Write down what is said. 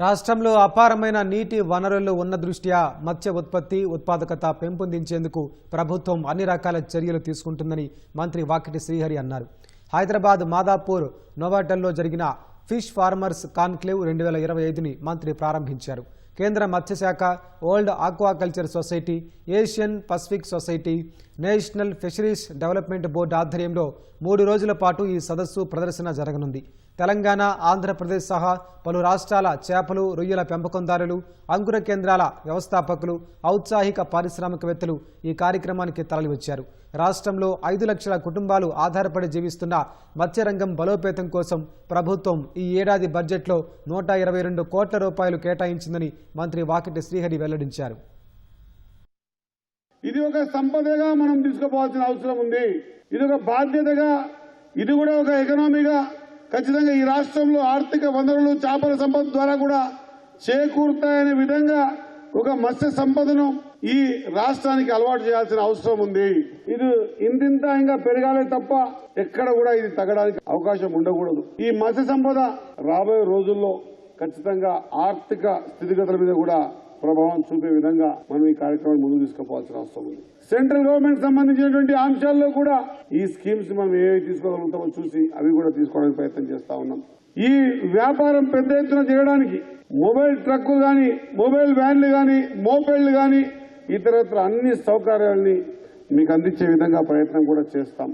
రాష్ట్రంలో అపారమైన నీటి వనరులు ఉన్న దృష్ట్యా మత్స్య ఉత్పత్తి ఉత్పాదకత పెంపొందించేందుకు ప్రభుత్వం అన్ని రకాల చర్యలు తీసుకుంటుందని మంత్రి వాకిటి శ్రీహరి అన్నారు. హైదరాబాద్ మాదాపూర్ నోవాటల్లో జరిగిన ఫిష్ ఫార్మర్స్ కాన్క్లేవ్ రెండు వేల ఇరవై ఐదుని మంత్రి ప్రారంభించారు. కేంద్ర మత్స్యశాఖ world aquaculture society Asian Pacific society national fisheries development board ఆధ్వర్యంలో మూడు రోజుల పాటు ఈ సదస్సు ప్రదర్శన జరగనుంది. తెలంగాణ ఆంధ్రప్రదేశ్ సహా పలు రాష్ట్రాల చేపలు రొయ్యల పెంపకందారులు అంకుర కేంద్రాల వ్యవస్థాపకులు ఔత్సాహిక పారిశ్రామికవేత్తలు ఈ కార్యక్రమానికి తరలివచ్చారు. రాష్ట్రంలో ఐదు లక్షల కుటుంబాలు ఆధారపడి జీవిస్తున్న మత్స్యరంగం బలోపేతం కోసం ప్రభుత్వం ఈ ఏడాది బడ్జెట్లో నూట ఇరవై రెండు కోట్ల రూపాయలు కేటాయించిందని మంత్రి వాకిటి శ్రీహరి వెల్లడించారు. ఇది ఒక సంపదగా మనం తీసుకుపోవాల్సిన అవసరం ఉంది. ఇది ఒక బాధ్యతగా ఇది కూడా ఒక ఎకనామీగా ఖచ్చితంగా ఈ రాష్ట్రంలో ఆర్థిక వనరులు చేపల సంపద ద్వారా కూడా చేకూరుతాయనే విధంగా ఒక మత్స్య సంపదను ఈ రాష్ట్రానికి అలవాటు చేయాల్సిన అవసరం ఉంది. ఇది ఇంతింత ఇంకా పెరగాలే తప్ప ఎక్కడ కూడా ఇది తగ్గడానికి అవకాశం ఉండకూడదు. ఈ మత్స్య సంపద రాబోయే రోజుల్లో ఖచ్చితంగా ఆర్థిక స్థితిగతుల మీద కూడా ప్రభావం చూపే విధంగా మనం ఈ కార్యక్రమాన్ని ముందుకు తీసుకుపోవాల్సిన అవసరం ఉంది. సెంట్రల్ గవర్నమెంట్ సంబంధించినటువంటి అంశాల్లో కూడా ఈ స్కీమ్స్ మనం ఏవి తీసుకోగలుగుతామో చూసి అవి కూడా తీసుకోవడానికి ప్రయత్నం చేస్తా ఉన్నాం. ఈ వ్యాపారం పెద్ద ఎత్తున చేయడానికి మొబైల్ ట్రక్కులు కానీ మొబైల్ వ్యాన్లు కానీ మోపెళ్ళు కానీ ఇతరత్ర అన్ని సౌకర్యాలని మీకు అందించే విధంగా ప్రయత్నం కూడా చేస్తాం.